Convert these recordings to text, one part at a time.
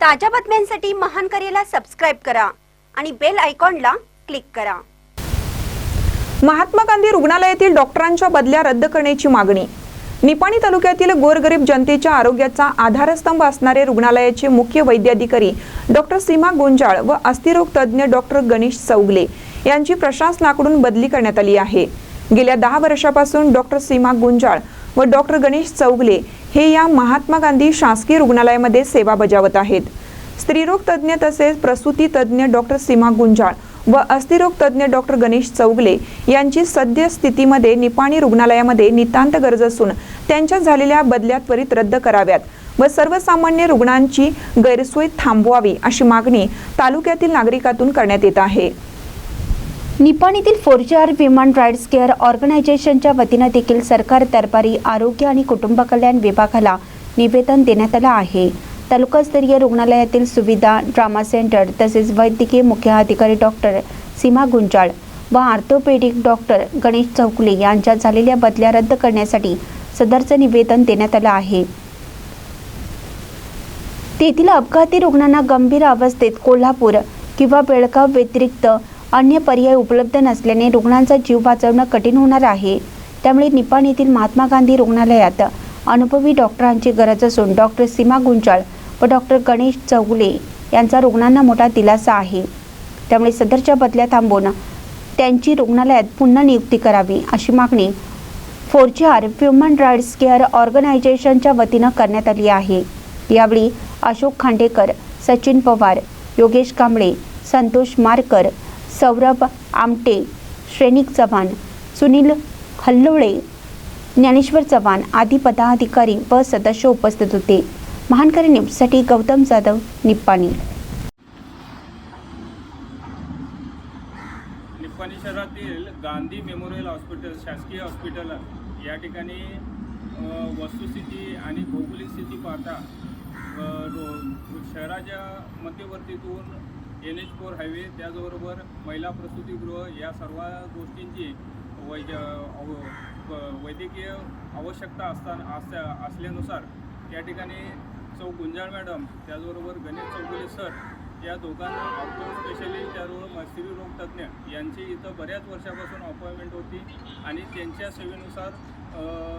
ताज्या बातम्यांसाठी महान करेला सबस्क्राईब करा आणि बेल आयकॉनला क्लिक करा. महात्मा गांधी रुग्णालयातील डॉक्टरांच्या बदल्या रद्द करण्याची मागणी. निपाणी तालुक्यातील गोरगरीब जनतेच्या आरोग्याचा आधारस्तंभ असणारे रुग्णालयाचे मुख्य वैद्याधिकारी डॉक्टर सीमा गुंजाळ व अस्थिरोग तज्ज्ञ डॉक्टर गणेश चौगले यांची प्रशासनाकडून बदली करण्यात आली आहे. गेल्या दहा वर्षापासून डॉक्टर सीमा गुंजाळ व डॉक्टर गणेश चौगले हे या महात्मा गांधी शासकीय रुग्णालयामध्ये सेवा बजावत आहेत. स्त्रीरोग तज्ज्ञ तसेच प्रसूती तज्ज्ञ डॉक्टर सीमा गुंजाळ व अस्थिरोग तज्ज्ञ डॉक्टर गणेश चौगले यांची सद्यस्थितीमध्ये निपाणी रुग्णालयामध्ये नितांत गरज असून त्यांच्या झालेल्या बदल्या त्वरित रद्द कराव्यात व सर्वसामान्य रुग्णांची गैरसोय थांबवावी अशी मागणी तालुक्यातील नागरिकातून करण्यात येत आहे. निपाणीतील आर विमान राईड्स केअर ऑर्गनायझेशनच्या वतीनं देखील सरकार दरबारी आरोग्य आणि कुटुंब कल्याण विभागाला निवेदन देण्यात आलं आहे. तालुकास्तरीय रुग्णालयातील सुविधा ड्रामा सेंटर तसेच वैद्यकीय मुख्य अधिकारी डॉक्टर सीमा गुंजाळ व आर्थोपेडिक डॉक्टर गणेश चौकुले यांच्या झालेल्या बदल्या रद्द करण्यासाठी सदरचं निवेदन देण्यात आलं आहे. तेथील अपघाती रुग्णांना गंभीर अवस्थेत कोल्हापूर किंवा बेळगाव व्यतिरिक्त अन्य पर्याय उपलब्ध नसल्याने रुग्णांचा जीव वाचवणं कठीण होणार आहे. त्यामुळे निपाण येथील महात्मा गांधी रुग्णालयात अनुभवी डॉक्टरांची गरज असून डॉक्टर सीमा गुंजाळ व डॉक्टर गणेश चौगुले यांचा रुग्णांना मोठा दिलासा आहे. त्यामुळे सदरच्या बदल्या थांबवून त्यांची रुग्णालयात पुन्हा नियुक्ती करावी अशी मागणी फोरचार ह्युमन राईट्स केअर ऑर्गनायझेशनच्या वतीनं करण्यात आली आहे. यावेळी अशोक खांडेकर सचिन पवार योगेश कांबळे संतोष मारकर सौरभ आमटे श्रेनिक चव्हाण सुनील हल्लोळे ज्ञानेश्वर चव्हाण आदी पदाधिकारी व सदस्य उपस्थित होते. महानकरी न्यूजसाठी गौतम जाधव निप्पाणी. निप्पाणी शहरातील गांधी मेमोरियल हॉस्पिटल शासकीय हॉस्पिटल या ठिकाणी वस्तुस्थिती आणि भौगोलिक स्थिती पाहता शहराच्या मध्यवर्तीतून एन एच फोर हायवे त्याचबरोबर महिला प्रसूतीगृह या सर्व गोष्टींची वैद्य वैद्यकीय आवश्यकता असताना असल्या असल्यानुसार या ठिकाणी चौ गुंजाळ मॅडम त्याचबरोबर गणेश चौगुले सर या दोघांना ऑर्थो स्पेशलिस्ट त्याचबरोबर स्त्रीरोग तज्ज्ञ यांची इथं बऱ्याच वर्षापासून अपॉइंटमेंट होती आणि त्यांच्या सेवेनुसार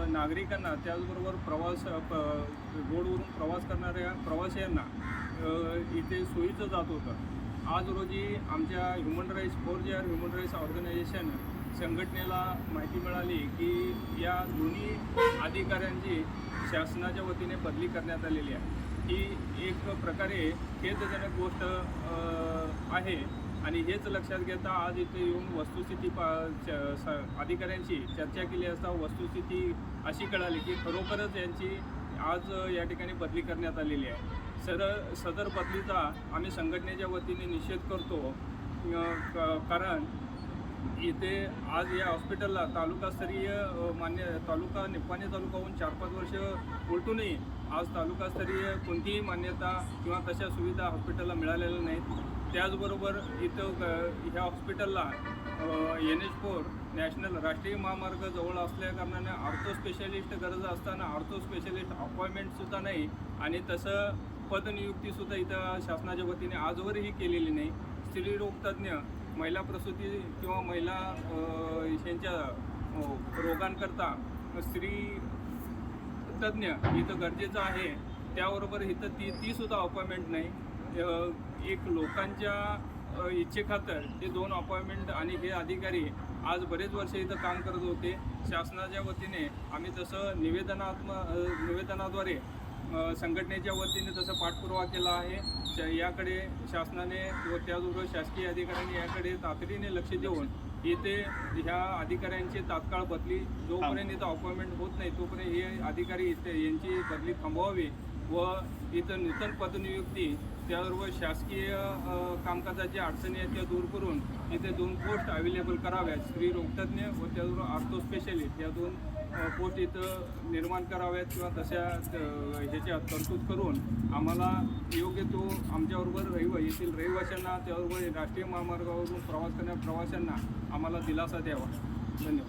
नागरिकांना त्याचबरोबर प्रवास प- रोडवरून प्रवास करणाऱ्या प्रवाशांना इथे सोयीचं जात होतं. आज रोजी आमच्या human rights four J R human rights organisation संघटनेला माहिती मिळाली की या दोन्ही अधिकाऱ्यांची शासनाच्या वतीने बदली करण्यात आलेली आहे. ही एक प्रकारे खेदजनक गोष्ट आहे आणि हेच लक्षात घेता आज इथे येऊन वस्तुस्थिती पा च- स- अधिकाऱ्यांशी चर्चा केली असता वस्तुस्थिती अशी कळाली की खरोखरच यांची आज या ठिकाणी बदली करण्यात आलेली आहे. सर सदर बदलीचा आम्ही संघटनेच्या वतीने निषेध करतो. क- कारण इथे आज या हॉस्पिटलला तालुकास्तरीय मान्य तालुका निप्पाणी तालुकाहून चार पाच वर्ष उलटूनही आज तालुकास्तरीय कोणतीही मान्यता किंवा तशा सुविधा हॉस्पिटलला मिळालेल्या नाहीत. त्याचबरोबर इथं ह्या हॉस्पिटलला एन एच फोर नॅशनल राष्ट्रीय महामार्ग जवळ असल्या कारणाने ऑर्थो स्पेशलिस्ट गरज असताना ऑर्थो स्पेशलिस्ट अपॉइंटमेंटसुद्धा नाही. आणि तसं पदनियुक्तीसुद्धा इथं शासनाच्या वतीने आजवरही केलेली नाही. स्त्रीरोग तज्ज्ञ महिला प्रसूती किंवा महिला यांच्या रोगांकरता स्त्री तज्ज्ञ इथं गरजेचं आहे. त्याबरोबर इथं ती तीसुद्धा अपॉइंटमेंट नाही. एक लोकांच्या इच्छेखातर हे दोन अपॉइंटमेंट आणि हे अधिकारी आज बरेच वर्ष इथं काम करत होते. शासनाच्या वतीने आम्ही तसं निवेदनात्म निवेदनाद्वारे संघटनेच्या वतीने तसं पाठपुरावा केला आहे याकडे शासनाने व त्याचबरोबर शासकीय अधिकाऱ्यांनी याकडे तातडीने लक्ष देऊन इथे ह्या अधिकाऱ्यांची तात्काळ बदली जोपर्यंत इथं अपॉइंटमेंट होत नाही तोपर्यंत हे अधिकारी इथे यांची बदली थांबवावी व इथं नूतन पदनियुक्ती त्याबरोबर शासकीय कामकाजाच्या अडचणी आहेत त्या दूर करून इथे दोन पोस्ट अवेलेबल कराव्यात. स्त्री रोगतज्ञ व त्याचबरोबर आर्थो स्पेशलिस्ट या दोन पोस्ट इथं निर्माण कराव्यात किंवा तशा ह्याच्या तरतूद करून आम्हाला योग्य तो आमच्याबरोबर रहिवा येथील रहिवाशांना त्याबरोबर राष्ट्रीय महामार्गावरून प्रवास करणाऱ्या प्रवाशांना आम्हाला दिलासा द्यावा. धन्यवाद.